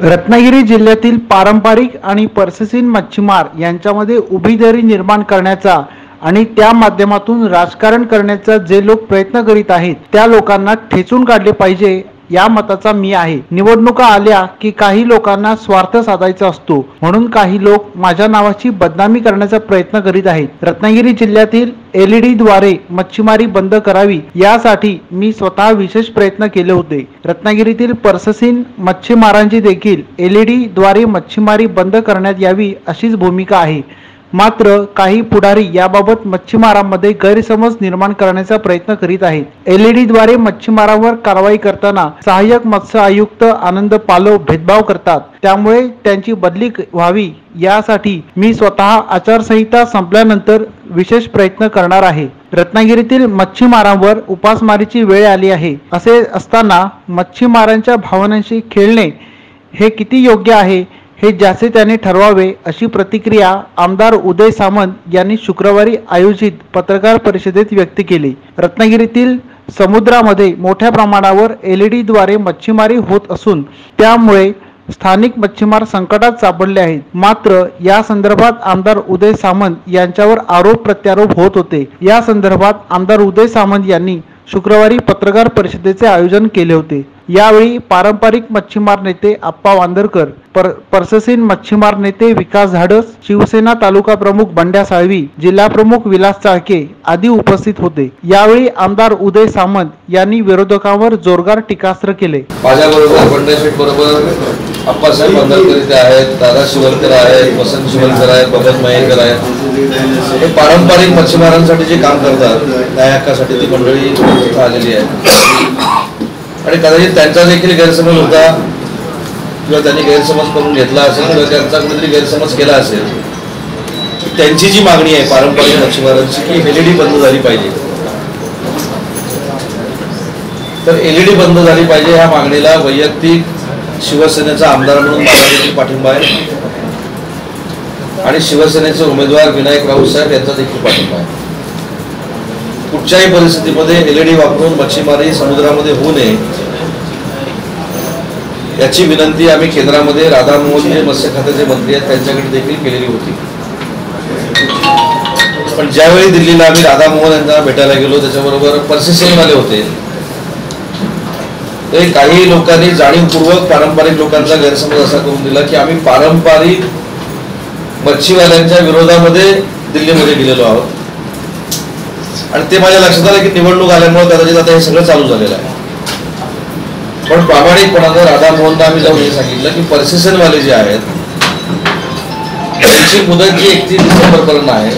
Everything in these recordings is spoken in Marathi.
रत्नागिरी जिल्ह्यातील पारंपरिक आणि पर्सेसिन मच्छीमार यांच्यामध्ये उभी दरी निर्माण करण्याचा आणि त्या माध्यमातून राजकारण करण्याचा जे लोक प्रयत्न करीत आहेत त्या लोकांना ठेचून काढले पाहिजे या मताचा मी आहे. निवडणुका आल्या की काही लोकांना स्वार्थ साधायचा असतो. म्हणून काही लोक माझ्या नावाची बदनामी करण्याचा प्रयत्न करीत आहेत. रत्नागिरी जिल्ह्यातील एलईडी द्वारे मच्छीमारी बंद करावी यासाठी मी स्वतः विशेष प्रयत्न केले होते. रत्नागिरीतील पर्ससीन मच्छीमारांची देखील एलईडी द्वारे मच्छीमारी बंद करण्यात यावी अशीच भूमिका आहे. मात्र काही पुढारी याबाबत मच्छीमारांमध्ये गैरसमज निर्माण करण्याचा प्रयत्न करीत आहेत. एलईडी द्वारे मच्छीमारांवर कारवाई करताना सहाय्यक मत्स्य आयुक्त आनंद पालव भेदभाव करतात. त्यामुळे त्यांची बदली व्हावी यासाठी मी स्वतः आचारसंहिता संपल्यानंतर विशेष प्रयत्न करणार आहे. रत्नागिरीतील मच्छीमारांवर उपासमारीची वेळ आली आहे. असे असताना मच्छीमारांच्या भावनांशी खेळणे हे किती योग्य आहे? हे जास्त त्याने ठरवावे अशी प्रतिक्रिया आमदार उदय सामंत यांनी शुक्रवारी आयोजित पत्रकार परिषदेत व्यक्त केली. रत्नागिरीतील समुद्रामध्ये मोठ्या प्रमाणावर एल ई डीद्वारे मच्छीमारी होत असून त्यामुळे स्थानिक मच्छीमार संकटात सापडले आहेत. मात्र या संदर्भात आमदार उदय सामंत यांच्यावर आरोप प्रत्यारोप होत होते. या संदर्भात आमदार उदय सामंत यांनी शुक्रवारी पत्रकार परिषदेचे आयोजन केले होते. यावेळी पारंपरिक मच्छीमार नेते आप्पा वांदरकर पर परससीन मच्छीमार नेते विकास झाडस शिवसेना तालुका प्रमुख बंड्या साळवी जिल्हा प्रमुख विलास चाळके आदी उपस्थित होते. यावेळी आमदार उदय सामंत यांनी विरोधकांवर जोरदार टीकास्त्र केले. माझ्या बरोबर बरोबर इथे आहेत दादा शिवलकर आहेत वसंत शिवलकर आहेत बबन मयेकर आहेत. हे पारंपरिक मच्छीमारांसाठी जे काम करतात त्या हक्कासाठी ती मंडळी इथं आलेली आहे. आणि कदाचित त्यांचा देखील गैरसमज होता किंवा त्यांनी गैरसमज करून घेतला असेल किंवा त्यांचा कुठेतरी गैरसमज केला असेल त्यांची जी मागणी आहे पारंपरिक मच्छीमारांची की एलईडी बंद झाली पाहिजे. तर एलईडी बंद झाली पाहिजे ह्या मागणीला वैयक्तिक शिवसेनेचा आमदार म्हणून माझा देखील पाठिंबा आहे. आणि शिवसेनेचे उमेदवार विनायक राऊत साहेब यांचा देखील पाठिंबा आहे. कुठच्याही परिस्थितीमध्ये एलईडी वापरून मच्छीमारी समुद्रामध्ये होऊ नये याची विनंती आम्ही केंद्रामध्ये राधामोहन जे मत्स्य खात्याचे मंत्री आहेत त्यांच्याकडे देखील केलेली होती. पण ज्यावेळी दिल्लीला आम्ही राधामोहन यांना भेटायला गेलो त्याच्याबरोबर परसिस्टंटवाले होते. ते काही लोकांनी जाणीवपूर्वक पारंपरिक लोकांचा गैरसमज असा करून दिला की आम्ही पारंपरिक मच्छीवाल्यांच्या विरोधामध्ये दिल्लीमध्ये गेलेलो आहोत. आणि ते माझ्या लक्षात आलं की निवडणूक आल्यामुळे कदाचित आता हे सगळं चालू झालेलं आहे. पण प्रामाणिकपणानं राधा मोहनला आम्ही जाऊन हे सांगितलं की परसिस्टंटवाले जे आहेत त्यांची मुदत जी एकतीस डिसेंबर पर्यंत आहे.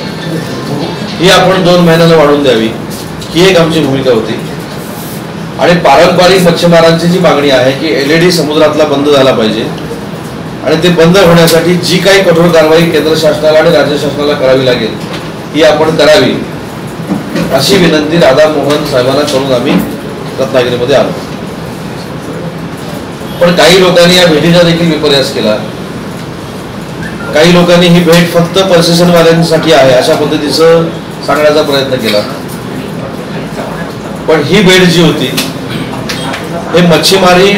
ही आपण दोन महिन्याला वाढवून द्यावी. ही एक आमची भूमिका होती. आणि पारंपरिक मच्छीमारांची जी मागणी आहे की एलईडी समुद्रातला बंद झाला पाहिजे आणि ते बंद होण्यासाठी जी काही कठोर कारवाई केंद्र शासनाला आणि राज्य शासनाला करावी लागेल ही आपण करावी. अशी विनंती राधा मोहन साहेबांना करून आम्ही रत्नागिरीमध्ये आलो. पण काही लोकांनी या भेटीचा देखील विपर्यास केला. काही लोकांनी ही भेट फक्त वाल्यांसाठी आहे अशा पद्धतीचं सांगण्याचा प्रयत्न केला. पण ही भेट जी होती हे मच्छीमारी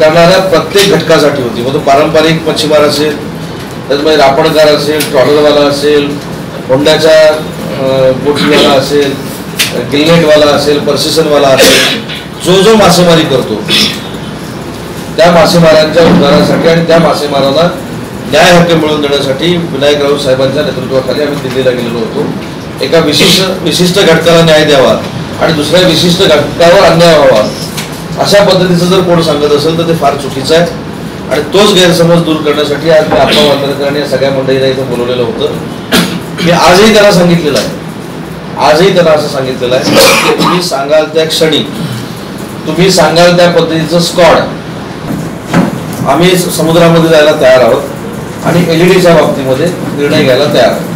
करणाऱ्या प्रत्येक घटकासाठी होती. मग तो पारंपरिक मच्छीमार असेल त्याच्यामध्ये रापणकार असेल ट्रॉलरवाला असेल होंड्याच्या बोटीवाला असेल गिल्लेटवाला असेल पर्सिसनवाला असेल जो जो मासेमारी करतो त्या मासेमारांच्या उद्धारासाठी आणि त्या मासेमारांना न्याय हक्क मिळवून देण्यासाठी विनायक राऊत साहेबांच्या नेतृत्वाखाली आम्ही दिल्लीला गेलेलो होतो. एका विशिष्ट विशिष्ट घटकाला न्याय द्यावा आणि दुसऱ्या विशिष्ट घटकावर अन्याय व्हावा. अशा पद्धतीचं जर कोण सांगत असेल तर ते फार चुकीचं आहे. आणि तोच गैरसमज दूर करण्यासाठी आज मी आप्पा वांदरकर या सगळ्या मंडळीला इथं बोलवलेलं होतं. मी आजही त्याला सांगितलेलं आहे. आजही त्याला असं सांगितलेलं आहे की तुम्ही सांगाल त्या क्षणी तुम्ही सांगाल त्या पद्धतीचं स्कॉड. आम्ही समुद्रामध्ये जायला तयार आहोत आणि एलईडीच्या बाबतीमध्ये निर्णय घ्यायला तयार आहोत.